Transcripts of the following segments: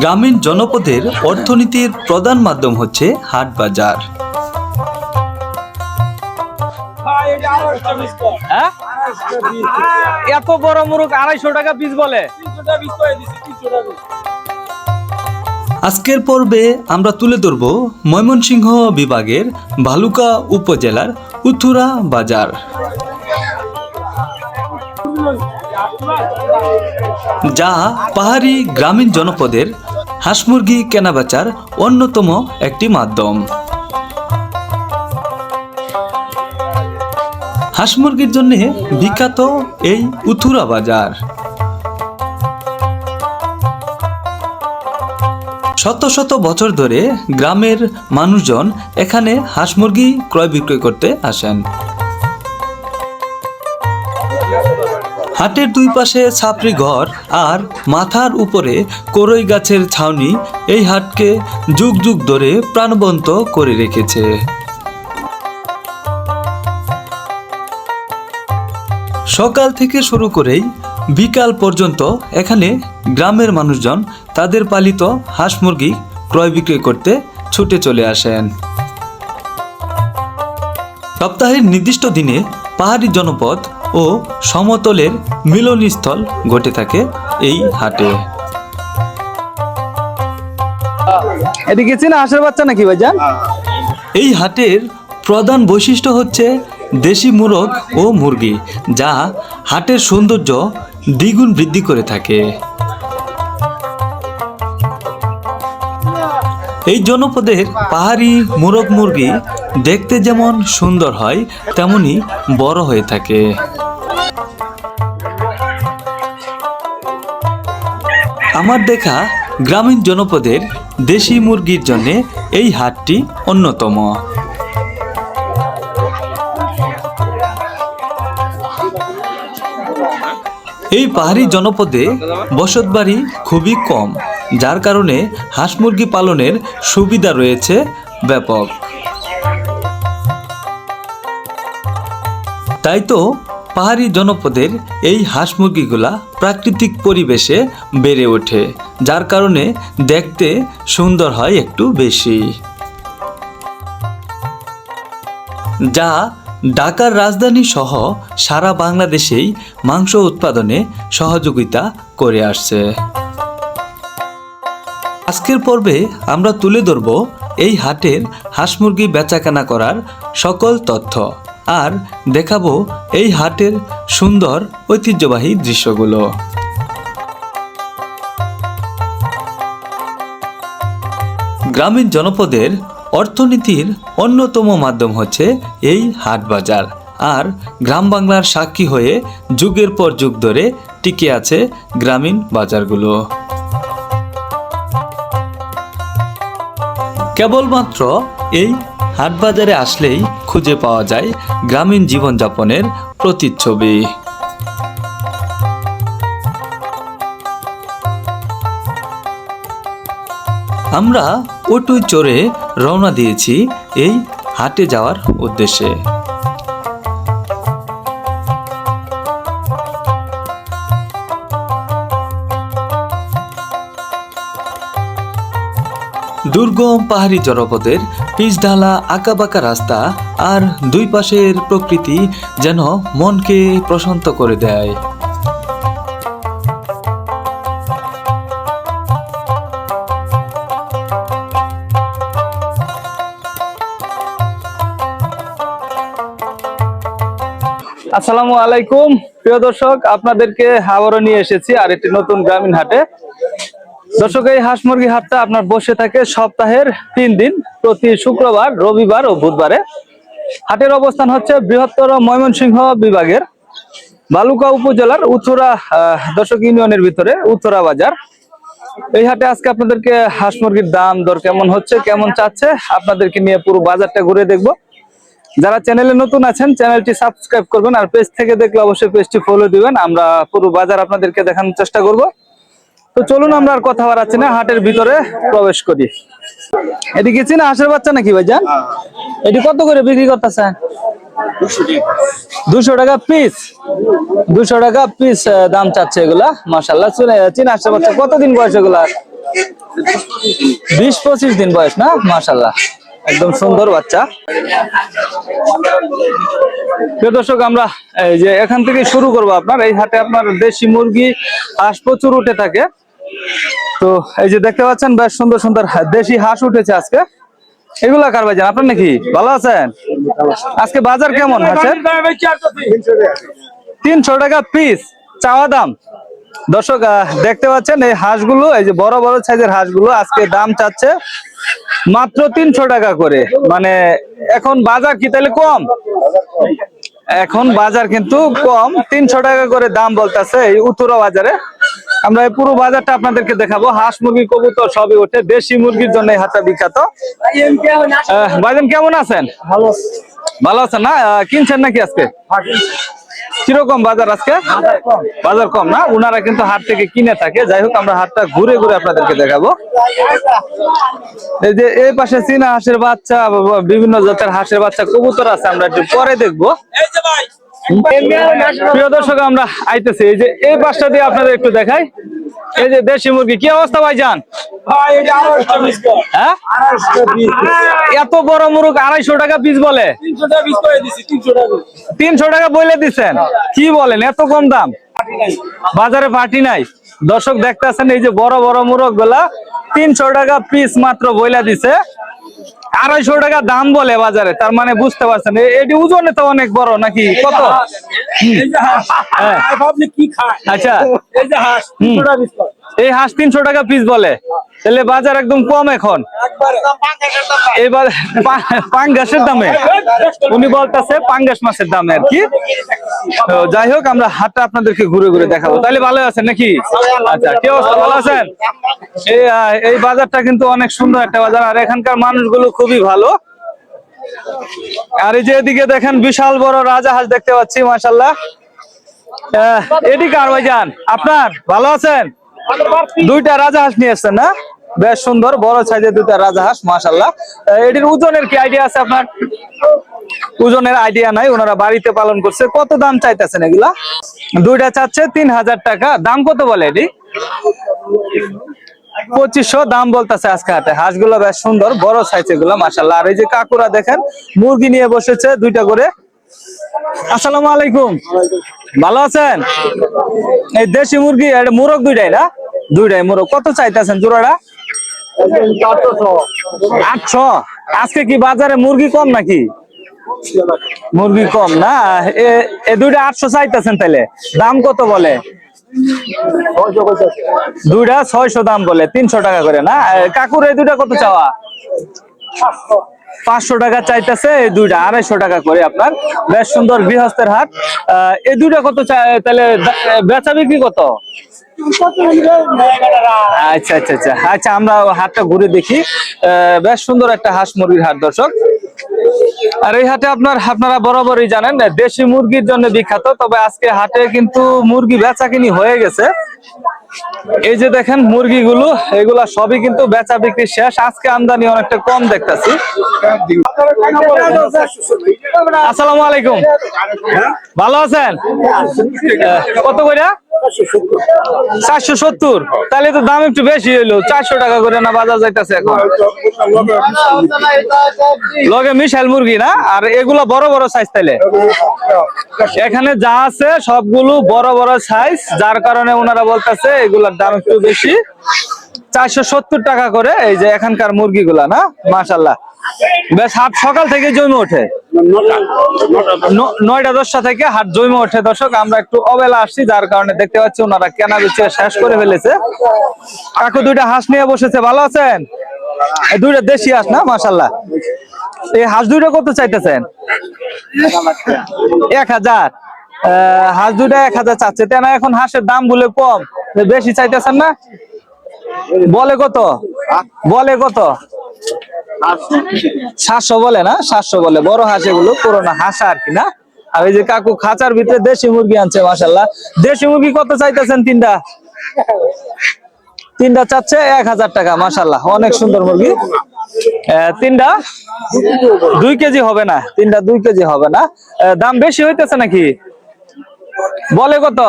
গ্রামীণ জনপদের অর্থনীতির প্রধান মাধ্যম হচ্ছে হাট বাজার। হ্যাঁ? এত বড় মুরগ আড়াইশো টাকা পিস বলে। আজকের পর্বে আমরা তুলে ধরব ময়মনসিংহ বিভাগের ভালুকা উপজেলার উথুরা বাজার। যা পাহাড়ি গ্রামীণ জনপদের হাঁস মুরগি কেনাবেচার অন্যতম একটি মাধ্যম। হাঁস মুরগির জন্য বিখ্যাত এই উথুরা বাজার। শত শত বছর ধরে গ্রামের মানুষজন এখানে হাঁস মুরগি ক্রয় বিক্রয় করতে আসেন। হাটের দুই পাশে ছাপড়ি ঘর আর মাথার উপরে করই গাছের ছাউনি এই হাটকে যুগ যুগ ধরে প্রাণবন্ত করে রেখেছে। সকাল থেকে শুরু করেই বিকাল পর্যন্ত এখানে গ্রামের মানুষজন তাদের পালিত হাঁস মুরগি ক্রয় বিক্রয় করতে ছুটে চলে আসেন। সপ্তাহের নির্দিষ্ট দিনে পাহাড়ি জনপদ ও সমতলের মিলনস্থল ঘটে থাকে এই হাটে। এদিকে চিনা হাঁসের বাচ্চা নাকি ভাইজান? এই হাটের প্রধান বৈশিষ্ট্য হচ্ছে দেশি মোরগ ও মুরগি যা হাটের সৌন্দর্য দ্বিগুণ বৃদ্ধি করে থাকে। এই জনপদের পাহাড়ি মোরগ মুরগি দেখতে যেমন সুন্দর হয়, তেমনি বড় হয়ে থাকে। আমার দেখা গ্রামীণ জনপদের দেশি মুরগির জন্যে এই হাটটি অন্যতম। এই পাহাড়ি জনপদে বসতবাড়ি খুবই কম, যার কারণে হাঁস মুরগি পালনের সুবিধা রয়েছে ব্যাপক। তাই তো পাহাড়ি জনপদের এই হাঁস মুরগিগুলা প্রাকৃতিক পরিবেশে বেড়ে ওঠে, যার কারণে দেখতে সুন্দর হয় একটু বেশি। যা ঢাকার রাজধানী সহ সারা বাংলাদেশেই মাংস উৎপাদনে সহযোগিতা করে আসছে। আজকের পর্বে আমরা তুলে ধরব এই হাটের হাঁস মুরগি বেচাকেনা করার সকল তথ্য। আর দেখাবো এই হাটের সুন্দর ঐতিহ্যবাহী দৃশ্যগুলো। গ্রামীণ জনপদের অর্থনীতির অন্যতম মাধ্যম হচ্ছে এই হাট বাজার। আর গ্রাম বাংলার সাক্ষী হয়ে যুগের পর যুগ ধরে টিকে আছে গ্রামীণ বাজারগুলো। কেবলমাত্র এই হাট বাজারে আসলেই খুঁজে পাওয়া যায় গ্রামীণ জীবনযাপনের প্রতিচ্ছবি। আমরা অটোয় চড়ে রওনা দিয়েছি এই হাটে যাওয়ার উদ্দেশ্যে। দুর্গম পাহাড়ি জনপদের পিচঢালা আঁকাবাঁকা রাস্তা আর দুই পাশের প্রকৃতি যেন মনকে প্রশান্ত করে দেয়। আসসালামু আলাইকুম। প্রিয় দর্শক, আপনাদেরকে আবারও নিয়ে এসেছি আর একটি নতুন গ্রামীণ হাটে। দর্শক, এই হাঁস মুরগি হাটটা আপনার বসে থাকে সপ্তাহের তিন দিন, প্রতি শুক্রবার, রবিবার ও বুধবারে। হাটের অবস্থান হচ্ছে বৃহত্তর ময়মনসিংহ বিভাগের বালুকা উপজেলার উত্তরা দর্শক ইউনিয়নের ভিতরে উত্তরা বাজার। এই হাটে আজকে আপনাদেরকে হাঁস মুরগির দাম দর কেমন হচ্ছে, কেমন চাচ্ছে, আপনাদেরকে নিয়ে পুরো বাজারটা ঘুরে দেখব। যারা চ্যানেলে নতুন আছেন, চ্যানেলটি সাবস্ক্রাইব করবেন আর পেজ থেকে দেখলে অবশ্যই পেজটি ফলো দিবেন। আমরা পুরো বাজার আপনাদেরকে দেখানোর চেষ্টা করব। তো চলুন আমরা আর কথা বাড়াচ্ছি না, হাটের ভিতরে প্রবেশ করি। এটি এদিকে চিনা হাঁসের বাচ্চা নাকি ভাইজান? এটি কত করে বিক্রি করতেছেন দুশো টাকা পিস দুশো টাকা পিস দাম চাচ্ছে এগুলা মাসাল্লাহ চীনা হাঁসের বাচ্চা কতদিন বয়স এগুলা? বিশ পঁচিশ দিন বয়স না? মাশাল্লাহ একদম সুন্দর বাচ্চা। প্রিয় দর্শক, আমরা এই যে এখান থেকে শুরু করব আপনার। এই হাটে আপনার দেশি মুরগি, হাঁস প্রচুর উঠে থাকে। তো এই যে দেখতে পাচ্ছেন, বেশ সুন্দর সুন্দর দেশি হাঁস উঠেছে আজকে। এগুলা কার ভাইজান, আপনার নাকি? ভালো আছেন? আজকে বাজার কেমন আছে তিনশো টাকা পিস চাওয়া দাম। দর্শক দেখতে পাচ্ছেন এই হাঁসগুলো, এই যে বড় বড় সাইজের হাঁসগুলো আজকে দাম চাচ্ছে মাত্র তিনশো টাকা করে। মানে এখন বাজার কি তাহলে কম? এখন বাজার কিন্তু কম, তিনশো টাকা করে দাম বলতেছে এই উত্তরা বাজারে। আমরা এই পুরো বাজারটা আপনাদেরকে দেখাবো। হাঁস মুরগি কবুতর সবই ওঠে। দেশি মুরগির জন্য এই হাটটা বিখ্যাত। আহ, ভাইজান কেমন আছেন? ভালো ভালো আছেন না? আহ, কিনছেন নাকি আজকে? কীরকম বাজার আজকে? বাজার কম। না? উনারা কিন্তু হাট থেকে কিনে থাকে। যাই হোক আমরা হাটটা ঘুরে ঘুরে আপনাদেরকে দেখাবো। এই যে এই পাশে চীনা হাঁসের বাচ্চা বিভিন্ন জাতের হাঁসের বাচ্চা কবুতর আছে আমরা একটু পরে দেখব। প্রিয় দর্শক আমরা আইতেছি। এই যে এই পাশটা দিয়ে আপনাদের একটু দেখাই। এই যে দেশি মুরগি কি অবস্থা ভাইজান? হ্যাঁ? এত বড় মুরগ আড়াইশো টাকা পিস বলে? তিনশো টাকা বলে দিচ্ছেন কি বলেন এত কম দাম? বাজারে পার্টি নাই। দর্শক দেখতেছেন এই যে বড় বড় মুরগগুলা তিনশো টাকা পিস মাত্র বইলা দিছে। আড়াইশো টাকা দাম বলে বাজারে তার মানে বুঝতে পারছেন। এটি ওজনে তো অনেক বড় নাকি? কত? হ্যাঁ। আচ্ছা। এই হাঁস তিনশো টাকা পিস বলে। তাহলে বাজার একদম কম এখন। এবার পাঙ্গাসের দামে। উনি বলতেছে পাঙ্গাস মাছের দামে আর কি। যাই হোক, আমরা হাটটা আপনাদেরকে ঘুরে ঘুরে দেখাবো। তাহলে ভালো আছেন নাকি? আচ্ছা কি অবস্থা? ভালো আছেন? এই বাজারটা কিন্তু অনেক সুন্দর একটা বাজার। আর এখানকার মানুষগুলো খুবই ভালো। আর এই যে এদিকে দেখেন বিশাল বড় রাজা হাঁস দেখতে পাচ্ছি মাসাল্লাহ এটি কার ভাইজান আপনার ভালো আছেন? দুইটা রাজা হাঁস নিয়ে এসছেন, না? বেশ সুন্দর, বড় সাইজের দুইটা রাজা হাঁস মাসাল্লাহ এটির ওজনের কি আইডিয়া আছে আপনার? ওজনের আইডিয়া নাই, ওনারা বাড়িতে পালন করছে। কত দাম চাইতেছেন এগুলা? দুইটা চাচ্ছে, তিন হাজার টাকা। দাম কত বলে এটি? পঁচিশশো, দাম বলতেছে আজকে হাটে। হাঁসগুলো বেশ সুন্দর, বড় সাইজ এগুলো মাসাল্লাহ আর এই যে কাকুরা দেখেন, মুরগি নিয়ে বসেছে দুইটা করে। আসসালামু আলাইকুম। ভালো আছেন? এই দেশি মুরগি এটা মুরগ দুইটাই না? দুইটাই মুরগ। কত চাইতেছেন জোড়াটা? আটশো। আজকে কি বাজারে মুরগি কম নাকি? মুরগি কম না? এ- দুইটা আটশো চাইতেছেন তাহলে দাম কত বলে? দুইটা ছয়শো দাম বলে, তিনশো টাকা করে না? কাকুর এই দুইটা কত চাওয়া? পাঁচশো টাকা চাইতেছে, এই দুইটা আড়াইশো টাকা করে আপনার। বেশ সুন্দর গৃহস্থের হাট। এই দুইটা কত তাহলে বেচা বিক্রি কত? আচ্ছা আচ্ছা আচ্ছা। আচ্ছা আমরা হাটটা ঘুরে দেখি। বেশ সুন্দর একটা হাঁস মুরগির হাট, দর্শক। আর এই হাটে আপনার, আপনারা বরাবরই জানেন, দেশি মুরগির জন্য বিখ্যাত, তবে আজকে হাটে কিন্তু মুরগি বেচা কিনি হয়ে গেছে। এই যে দেখেন মুরগিগুলো, এগুলা সবই কিন্তু বেচা বিক্রি শেষ। আজকে আমদানি অনেকটা কম দেখতেছি। আসসালামু আলাইকুম। ভালো আছেন? কত কইরা? চারশো সত্তর। তাহলে তো দাম একটু বেশি হইল। চারশো টাকা করে না বাজার যাইতেছে এখন। লগে মিশাল মুরগি না? আর এগুলো বড় বড় সাইজ তাইলে। এখানে যা আছে সবগুলো বড় বড় সাইজ যার কারণে ওনারা বলতেছে এগুলার দাম একটু বেশি। চারশো সত্তর টাকা করে এই যে এখানকার মুরগিগুলা, না? মাশাল্লাহ বেশ, হাট সকাল থেকে জমে ওঠে। নয়টা দশটা থেকে হাট জমে ওঠে, দর্শক। আমরা একটু অবেলা আসছি, যার কারণে দেখতে পাচ্ছি ওনারা কেনা বেচে শেষ করে ফেলেছে। কাকু দুইটা হাঁস নিয়ে বসেছে, ভালো আছেন? দুইটা দেশি হাঁস, না? মাশাল্লাহ এই হাঁস দুইটা কত চাইতেছেন? এক হাজার। হাঁস দুইটা এক হাজার চাচ্ছে। তেনা এখন হাঁসের দাম বলে কম। বেশি চাইতেছেন না? বলে কত? বলে কত? সাতশো বলে না? সাতশো বলে। বড় হাঁস এগুলো, পুরোনো হাঁসা আর কি না? আর এই যে কাকু খাঁচার ভিতরে দেশি মুরগি আনছে মাসাল্লাহ দেশি মুরগি কত চাইতেছেন তিনটা? তিনটা চাচ্ছে, এক হাজার টাকা মাসাল্লাহ অনেক সুন্দর মুরগি। তিনটা? দুই কেজি হবে না। তিনটা দুই কেজি হবে না। দাম বেশি হইতেছে নাকি? বলে কত?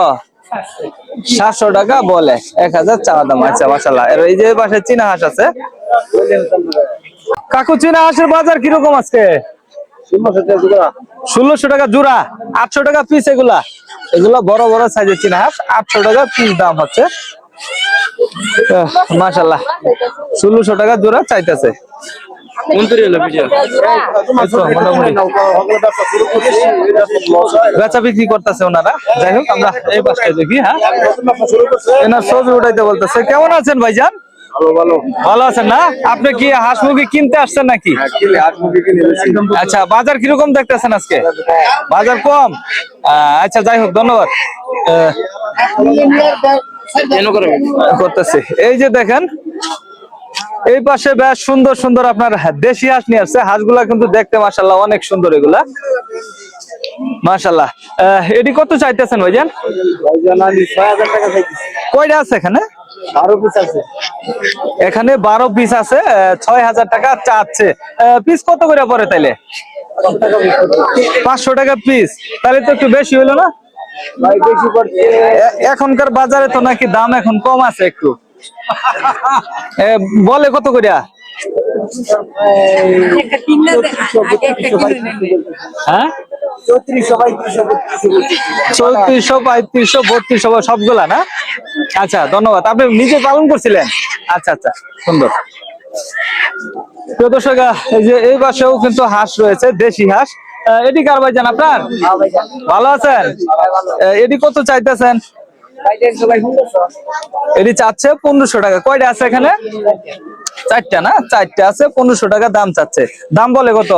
সাতশো টাকা বলে, এক হাজার চাওয়া দাম আচ্ছা মাসাল্লাহ এই যে পাশে চীনা হাঁস আছে। কাকু, চীনা হাঁসের বাজার কীরকম আজকে? ষোলোশো টাকা জোড়া, আটশো টাকা পিস এগুলা। এগুলা বড় বড় সাইজের চীনা হাঁস, আটশো টাকা পিস দাম হচ্ছে। মাসাল্লাহ ষোলোশো টাকা জোড়া চাইতেছে। মোটামুটি। বেচা বিক্রি করতেছে ওনারা। যাই হোক আমরা এই পাশটায় দেখি হ্যাঁ? এনার ছবি উঠাইতে বলতেছে। কেমন আছেন ভাইজান? ভালো আছেন না? আপনি কি হাঁস মুরগি কিনতে আসছেন নাকি? আচ্ছা বাজার কীরকম দেখতেছেন আজকে? বাজার কম? আচ্ছা যাই হোক ধন্যবাদ। করতেছি। এই যে দেখেন এই পাশে বেশ সুন্দর সুন্দর আপনার দেশি হাঁস নিয়ে আসছে। হাঁসগুলা কিন্তু দেখতে মাসাল্লাহ অনেক সুন্দর এগুলা। মাসাল্লাহ এটি কত চাইতেছেন ভাইজান? কয়টা আছে এখানে? এখানে বারো পিস আছে ছয় হাজার টাকা চাচ্ছে। পিস কত করে পরে তাইলে? পাঁচশো টাকা পিস তাহলে তো একটু বেশি হইল না? এখনকার বাজারে তো নাকি দাম এখন কম আছে একটু। বলে কত করিয়া হ্যাঁ? চৌত্রিশশো পঁয়ত্রিশশো বত্রিশশো সবগুলা না? আচ্ছা ধন্যবাদ। আপনি নিজে পালন করছিলেন? আচ্ছা আচ্ছা সুন্দর। দর্শক এই যে এই পাশেও কিন্তু হাঁস রয়েছে দেশি হাঁস। এটি কার ভাইজান আপনার? ভালো আছেন? এটি কত চাইতেছেন? এটি চাচ্ছে পনেরোশো টাকা। কয়টা আছে এখানে? চারটা না? চারটা আছে পনেরোশো টাকা দাম চাচ্ছে। দাম বলে কত?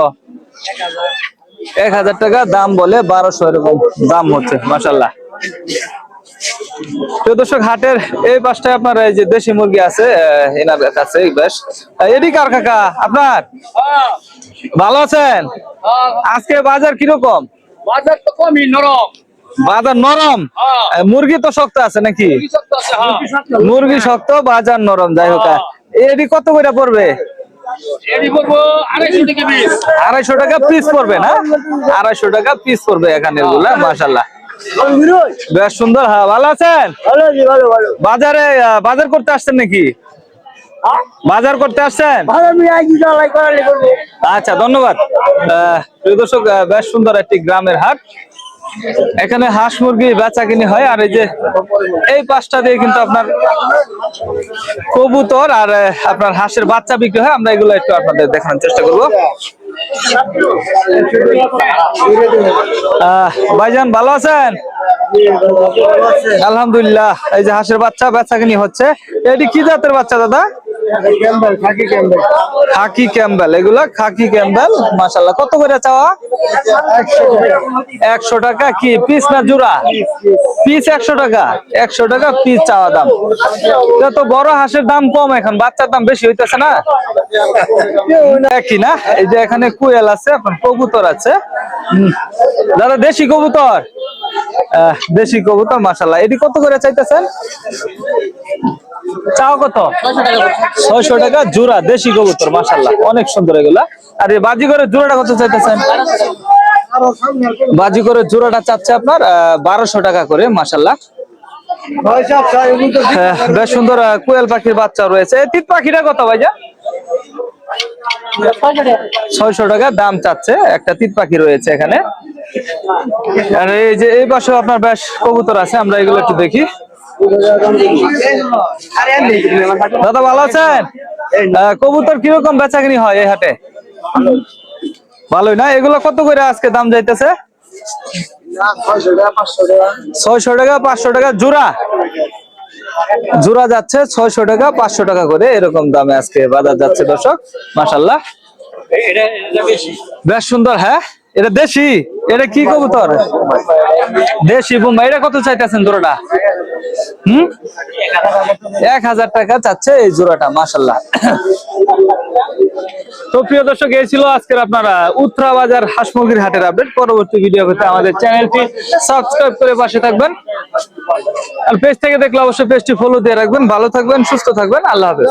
এক হাজার টাকা দাম বলে বারোশো এরকম দাম হচ্ছে মাসাল্লাহ প্রিয় দর্শক হাটের এই পাশটায় আপনার এই যে দেশি মুরগি আছে এনার কাছে বেশ এটি কার কাকা? আপনার? ভালো আছেন? আজকে বাজার কীরকম? বাজার তো কমই নরম। বাজার নরম? হ্যাঁ। মুরগি তো শক্ত আছে নাকি? কৃষক তো আছে হ্যাঁ। মুরগি শক্ত বাজার নরম যাই হোক। এটি কত করে পড়বে? আড়াইশো টাকা পিস পড়বে না? আড়াইশো টাকা পিস পড়বে এখানে গুলা মাসাল্লাহ বেশ সুন্দর হ্যাঁ ভালো আছেন? বাজারে বাজার করতে আসছেন নাকি? বাজার করতে আসছেন? আচ্ছা ধন্যবাদ। দর্শক বেশ সুন্দর একটি গ্রামের হাট। এখানে হাঁস মুরগি বেচা কিনি হয়, আর এই যে এই পাঁচটা দিয়ে কিন্তু আপনার কবুতর আর আপনার হাঁসের বাচ্চা বিক্রি হয়। আমরা এগুলো একটু আপনাদের দেখানোর চেষ্টা করব। ভাইজান, ভালো আছেন? আলহামদুলিল্লাহ। এই যে হাঁসের বাচ্চা বেচা কিনি হচ্ছে। এটি কি জাতের বাচ্চা দাদা? Khaki Campbell. এগুলা খাকি ক্যাম্বেল কত করে চাওয়া? একশো টাকা। কি? পিস না জোড়া? পিস একশো টাকা। একশো টাকা পিস চাওয়া দাম। এটা তো বড় হাঁসের দাম কম এখন বাচ্চার দাম বেশি হইতেছে না? একই না? এই যে এখানে কুয়েল আছে আপনার কবুতর আছে। দাদা দেশি কবুতর? দেশি কবুতর মাশাল্লাহ এটি কত করে চাইতেছেন? চাও কত? ছয়শো টাকা জোড়া দেশি কবুতর মাশাল্লাহ অনেক সুন্দর এগুলা। আর এই বাজি বাজিগরের জোড়াটা কত চাইতেছেন? বাজিগরের জোড়াটা চাচ্ছে আপনার বারোশো টাকা করে মাশাল্লাহ হ্যাঁ, বেশ সুন্দর কোয়েল পাখির বাচ্চা রয়েছে। তিত পাখিটা কত ভাইজা? ছয়শো টাকা দাম চাচ্ছে। একটা তিত পাখি রয়েছে এখানে। আর এই যে এই পাশে আপনার বেশ কবুতর আছে আমরা এগুলো একটু দেখি। দাদা ভালো আছেন? কবুতর কীরকম বেচাকিনি হয় এই হাটে? ভালোই না? এগুলো কত করে আজকে দাম যাইতেছে? ছয়শো টাকা, পাঁচশো টাকা, জোড়া। জোড়া যাচ্ছে ছয়শো টাকা, পাঁচশো টাকা করে। এরকম দামে আজকে বাজার যাচ্ছে দর্শক মাসাল্লাহ বেশ সুন্দর হ্যাঁ? এটা দেশি? এটা কি কবুতর? দেশি বোম্বাই এটা কত চাইতেছেন জোড়াটা? এক হাজার টাকা চাচ্ছে এই জোড়াটা মাসাল্লাহ তো প্রিয় দর্শক, এই ছিল আজকের আপনারা উত্তরা বাজার হাসমুগির হাটের আপডেট পরবর্তী ভিডিও পেতে আমাদের চ্যানেলটি সাবস্ক্রাইব করে পাশে থাকবেন। আর পেজ থেকে দেখলে অবশ্যই পেজটি ফলো দিয়ে রাখবেন। ভালো থাকবেন, সুস্থ থাকবেন। আল্লাহ হাফেজ।